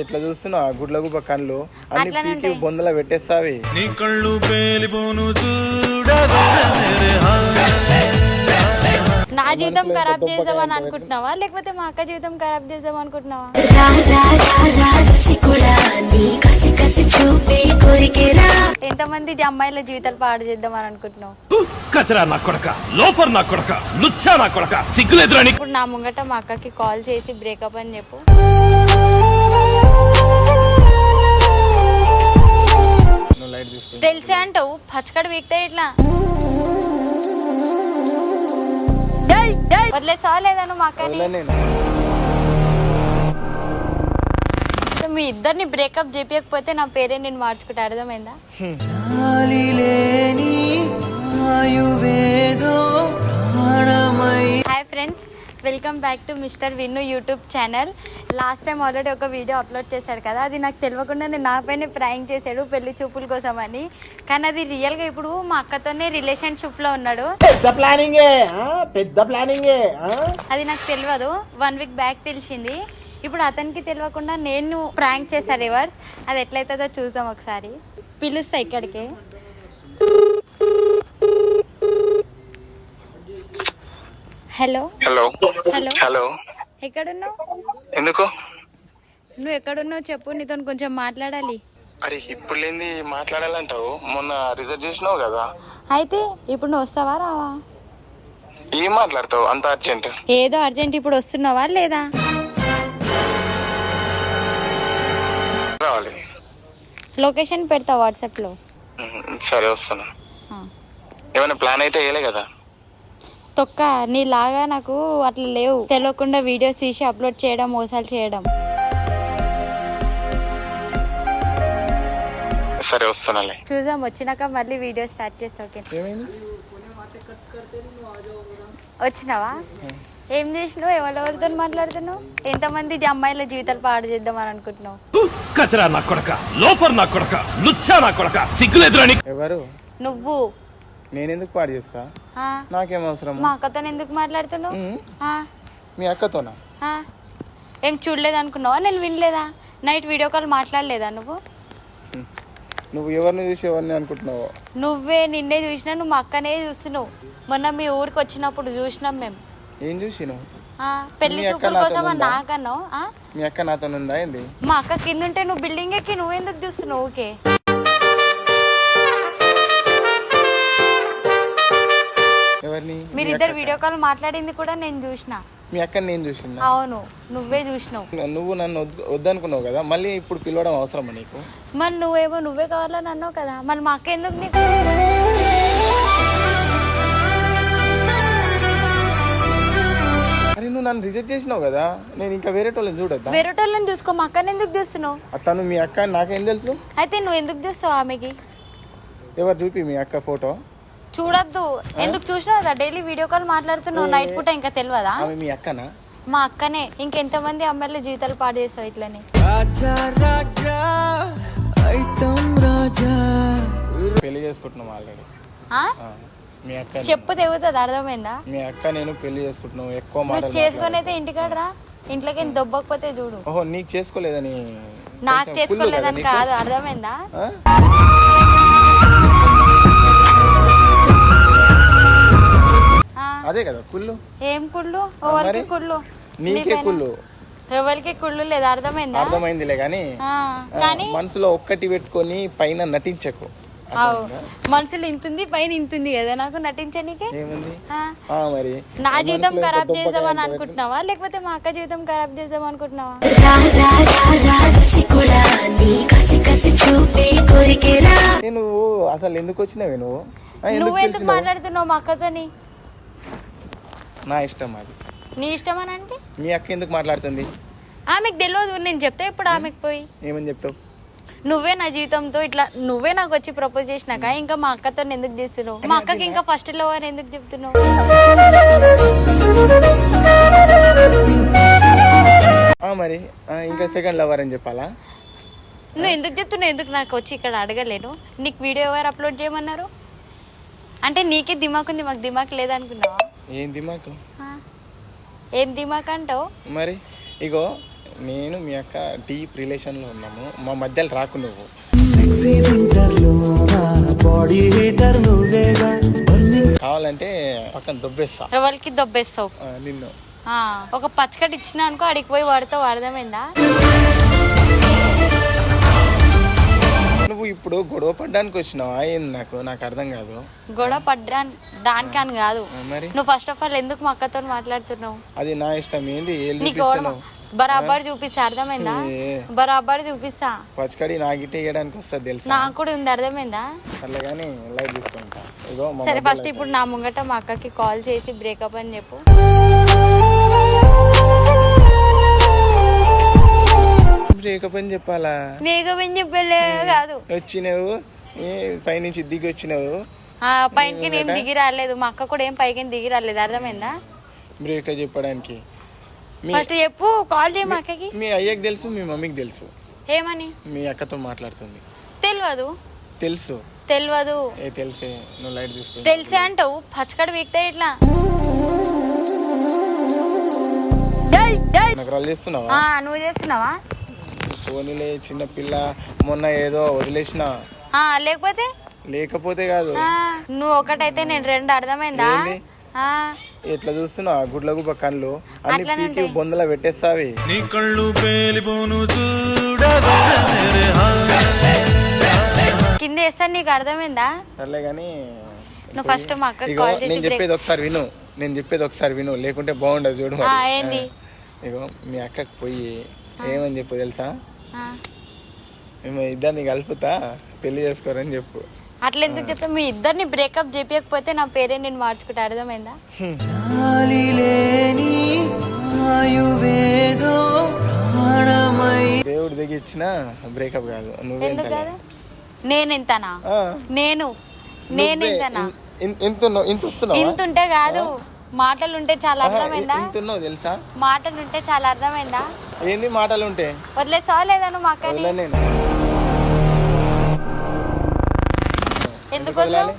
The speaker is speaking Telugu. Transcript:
ఎట్లా చూస్తున్నావు ఆ గుడ్ల గుబ్బ కళ్ళు అన్ని పీకి. బొందల పెట్టేస్తావి. నీ కళ్ళు పేలిపోను నా జీవితం ఖరాబ్ దుబ్బగా అనుకుంటున్నావా? లేకపోతే మా అక్క జీవితం ఖరాబ్ చేద్దాం అనుకుంటున్నావా? కసి కసి చూపే కోరికేరా. ఎంతమంది అమ్మాయిల జీవితాలు పాడు చేద్దామని అనుకుంటున్నావు? కచరా నా కొడక లోఫర్ నా కొడక లుచ్చా నా కొడక సిగ్గులేదురా నీకు. ఇప్పుడు నా ముంగట మా అక్కకి కాల్ చేసి బ్రేకప్ అని చెప్పు. తెలిసే అంటావు? పచ్చకడ వీక్తే ఇట్లా. వదిలేసావా లేదా నువ్వు మా అక్కని? మీ ఇద్దరిని బ్రేకప్ చెప్పకపోతే నా పేరే నేను మార్చుకుంటే? అర్థమైందా? Hi friends welcome back to mister Vinnu YouTube channel last time already ఒక వీడియో అప్లోడ్ చేశాడు కదా అది నాకు తెలియకుండా నేను నా పైన ప్రాంక్ చేశాడు పెళ్ళి చూపుల కోసం అని కానీ అది రియల్గా ఇప్పుడు మా అక్కతోనే రిలేషన్షిప్లో ఉన్నాడు. పెద్ద ప్లానింగే పెద్ద ప్లానింగే అది నాకు తెలియదు. వన్ వీక్ బ్యాక్ తెలిసింది. ఇప్పుడు అతనికి తెలియకుండా నేను ప్రాంక్ చేశా రివర్స్ అది ఎట్లయితుందో చూద్దాం ఒకసారి. పిలుస్తా ఇక్కడికి. హలో హలో హలో హలో ఎక్కడున్నావు? ఎందుకు? నువ్వు ఎక్కడున్నావు చెప్పు నీతో కొంచెం మాట్లాడాలి. అరే ఇప్పుడు లేని మాట్లాడాలంటావు. మొన్న రిజర్వ్ చేసినావు కదా. అయితే ఇప్పుడు నువ్వు వస్తావా రావా? ఏం మాట్లాడతావు? అంత అర్జెంట్ ఏదో అర్జెంట్ ఇప్పుడు వస్తున్నావా లేదా? రావాలి. లొకేషన్ పెడతా వాట్సాప్లో. సరే వస్తున్నా. ఏమైనా ప్లాన్ అయితే వేయలే కదా? తొక్క నీలాగా నాకు అట్లా లేవు. తెలియకుండా వీడియోస్ తీసి అప్లోడ్ చేయడం మోసాలు చేయడం. సరే వస్తున్నాలే చూసాం వచ్చినాక మళ్ళీ వీడియో స్టార్ట్ చేస్తా ఓకే. ఏమైంది? వచ్చినావా? ఏం చేసినావు? ఎవరెవరితో మాట్లాడుతున్నావు? ఎంతమంది అమ్మాయిల జీవితాలు పాడు చేద్దాం అని అనుకుంటున్నావు? కచరా నా కొడక లోఫర్ నా కొడక లుచ్చా నా కొడక సిగ్గులేదురా నీకు. ఎవరు? నువ్వు. నేనెందుకు పాడు చేస్తా? ఆ, నాకేం అవసరం? మా అక్కతో ఎందుకు మాట్లాడుతున్నావు? మీ అక్కతోనా? ఆ. ఏం చూడలేదు అనుకున్నావా నేను వినలేదా? నైట్ వీడియో కాల్ మాట్లాడలేదా నువ్వు? నువ్వు ఎవరిని చూసి ఎవరిని అనుకుంటున్నావు? నువ్వే నిన్నే చూసినా నువ్వు మా అక్కనే చూస్తున్నావు. మొన్న మీ ఊరికి వచ్చినప్పుడు చూసినాం మేము. ఏం చూసినావు? ఆ, పెళ్ళి అక్క చూపుల కోసం? నాకన్నావు? మీ అక్క నాతో ఉందా ఏంది? మా అక్క కింద ఉంటే నువ్వు బిల్డింగ్ ఎక్కి నువ్వెందుకు చూస్తున్నావు ఓకే ఎవరిని? మీరిద్దరు వీడియో కాల్ మాట్లాడింది కూడా నేను చూసిన. మీ అక్కని నేను చూసిందా? అవును నువ్వే చూసినావు. నువ్వు నన్ను వద్దు- వద్దనుకున్నావు కదా మళ్ళీ ఇప్పుడు పిలవడం అవసరమా నీకు? మరి నువ్వేమో నువ్వే కావాలని అన్నావు కదా మరి మా అక్క ఎందుకు నీకు నువ్వు నన్ను రిజెక్ట్ చేసినావు కదా నేను ఇంకా వేరే వాళ్ళని చూడొద్దా? వేరే వాళ్ళని చూసుకో మా అక్కని ఎందుకు చూస్తున్నావు? తను మీ అక్క అని నాకేం తెలుసు? అయితే నువ్వు ఎందుకు చూస్తావు ఆమెకి? ఎవరు చూపి మీ అక్క ఫోటో? చూడొద్దు. ఎందుకు చూసినావు కదా డైలీ వీడియో కాల్ మాట్లాడుతున్నావు నైట్ పూట ఇంకా తెలియదా? ఆమె మీ అక్కనా? మా అక్కనే. ఇంకెంతమంది అమ్మాయిల జీవితాలు పాడు చేస్తావు ఇట్లని పెళ్ళి చేసుకుంటున్నాం ఆల్రెడీ. ఆ? మీ అక్క చెప్పు తెగుతుంది అర్థమైందా? మీ అక్క నేను పెళ్ళి చేసుకుంటున్నావు ఎక్కువ నువ్వు చేసుకొని అయితే ఇంటికాడ రా. ఇంట్లోకి ఏం దొబ్బకపోతే చూడు. ఓహో నీకు చేసుకోలేదని నాకు చేసుకోలేదని? కాదు అర్థమైందా? అదే కదా కుళ్ళు? ఏం కుళ్ళు? ఎవరికి? కుళ్ళు? నీకే కుళ్ళు? ఎవరికి కుళ్ళు లేదు అర్థమైందా? అర్థమైందిలే కానీ మనసులో ఒక్కటి పెట్టుకొని పైన నటించకు. మనసులో ఇంతుంది పైన ఇంతుంది కదా నాకు ఆ. మరి. నా జీవితం ఖరాబ్ చేద్దామని అనుకుంటున్నావా? లేకపోతే మా అక్క జీవితం ఖరాబ్ చేద్దాం అనుకుంటున్నావా? నువ్వు అసలు ఎందుకు వచ్చినావే నువ్వు? నువ్వు ఎందుకు? మాట్లాడుతున్నావు మా అక్కతోని? నా ఇష్టం అది. నీ ఇష్టం అని అంటే? మీ అక్క ఎందుకు మాట్లాడుతుంది? ఆమెకు తెలియదు నేను చెప్తే ఇప్పుడు ఆమెకు పోయి? ఏమని చెప్తావు? నువ్వే నా జీవితంతో ఇట్లా నువ్వే నాకు వచ్చి ప్రపోజ్ చేసినాక ఇంకా మా అక్కతో ఎందుకు చేస్తున్నావు? మా అక్కకి ఇంకా ఫస్ట్లో అని ఎందుకు చెప్తున్నావు? ఆ, మరి ఆ, ఇంకా సెకండ్ లవర్ అని చెప్పాలా? నువ్వు ఎందుకు చెప్తున్నావు? ఎందుకు నాకు వచ్చి ఇక్కడ అడగలేను? నీకు వీడియో ఎవరు అప్లోడ్ చేయమన్నారు? అంటే నీకే దిమాక్ ఉంది మాకు దిమాక్ లేదనుకున్నావా? ఏం దిమాకు? ఆ? ఏం దిమాక్ అంటావు? మరి ఇగో నేను మీ అక్క డీప్ రిలేషన్లో ఉన్నాము. మా మధ్యలో రాకు నువ్వు. కావాలంటే పక్కన దొబ్బేస్తా. ఎవరికి దొబ్బేస్తావు? ఆ, నిన్ను. ఆ, ఒక పచ్చకటి ఇచ్చిన అనుకో అడిగి పోయి వాడితే అర్థమైందా నువ్వు ఇప్పుడు గొడవ పడ్డానికి వచ్చినావా? ఏంది నాకు? నాకు అర్థం కాదు. గొడవ పడ్డా దానికని కాదు. ఆ, మరి? నువ్వు ఫస్ట్ ఆఫ్ ఆల్ ఎందుకు మా అక్కతో మాట్లాడుతున్నావు? అది నా ఇష్టం. ఏంది? నీకు ఎవరు చూపిస్తున్నావు? బరాబర్ చూపిస్తా అర్థమైందా. బరాబర్ చూపిస్తా. పచ్చకడి నాగిటే ఇవ్వడానికి వస్తుంది తెలుసా? నాకు కూడా ఉంది అర్థమైందా? అట్లా కానీ లైట్ తీసుకుంటా సరే ఫస్ట్ ఇప్పుడు నా ముంగట మా అక్కకి కాల్ చేసి బ్రేకప్ అని చెప్పు. బ్రేకప్ అని చెప్పాలా? బ్రేకప్ అని చెప్పలే కాదు. వచ్చినావు? ఏ పైనుంచి దిగి వచ్చినావు? ఆ పైనకి నేను దిగి రాలేదు. మా అక్క కూడా ఏం పైకి దిగి రాలేదు అర్థమైందా? బ్రేకప్ చెప్పడానికి. ఫస్ట్ చెప్పు కాల్ చేయి మా అక్కకి? మీ అయ్యకి తెలుసు మీ మమ్మీకి తెలుసు. ఏమని? మీ అక్కతో మాట్లాడుతుంది. తెలియదు తెలుసు. తెలియదు ఏ తెలిసే నువ్వు లైట్ తీసుకో. తెలిసే అంటావు పచ్చకడ వీక్తే ఇట్లా నాకు రల్ చేస్తున్నావా? ఆ, నువ్వు చేస్తున్నావా? పోనీలే చిన్న పిల్ల మొన్న ఏదో వదిలేసిన. ఆ, లేకపోతే? లేకపోతే కాదు. ఆ, నువ్వు ఒకటైతే నేను రెండు అర్థమైందా? ఏంది? ఆ, ఎట్లా చూస్తున్నావు? గుడ్ల గుబ్బ కళ్ళు అన్ని పీకి. బొందల పెట్టేస్తావి. నీ కళ్ళు పేలిపోను కింద వేస్తాను నీకు అర్థమైందా? సర్లే కానీ నువ్వు ఫస్ట్ మా కాల్ నేను చేసి చెప్పేది ఒకసారి విను. నేను చెప్పేది ఒకసారి విను. లేకుంటే బాగుండదు చూడు ఏంది? ఇగో మీ అక్కకి పోయి ఏమని చెప్పు తెలుసా? ఆ, మేము ఇద్దరిని కలుపుతా పెళ్ళి చేసుకోరని చెప్పు. అట్లా ఎందుకు చెప్తా మీ ఇద్దరిని బ్రేకప్ చెప్పకపోతే నా పేరే నేను మార్చుకుంటా? అర్థమైందా? దేవుడి దగ్గర ఇచ్చిన బ్రేకప్ కాదు. ఎందుకు. కాదు? నేను నువ్వే. నేనెంతనా ఇన్- ఇన్- ఇంత ఇంత ఇంత ఉంటే కాదు. మాటలు ఉంటే చాలా అర్థమైందా? ఇంత ఉన్నావు తెలుసా? మాటలు ఉంటే చాలా అర్థమైందా? ఏంది మాటలు ఉంటే వదిలేసావా లేదా నువ్వు మా ఎందుకు వదలవు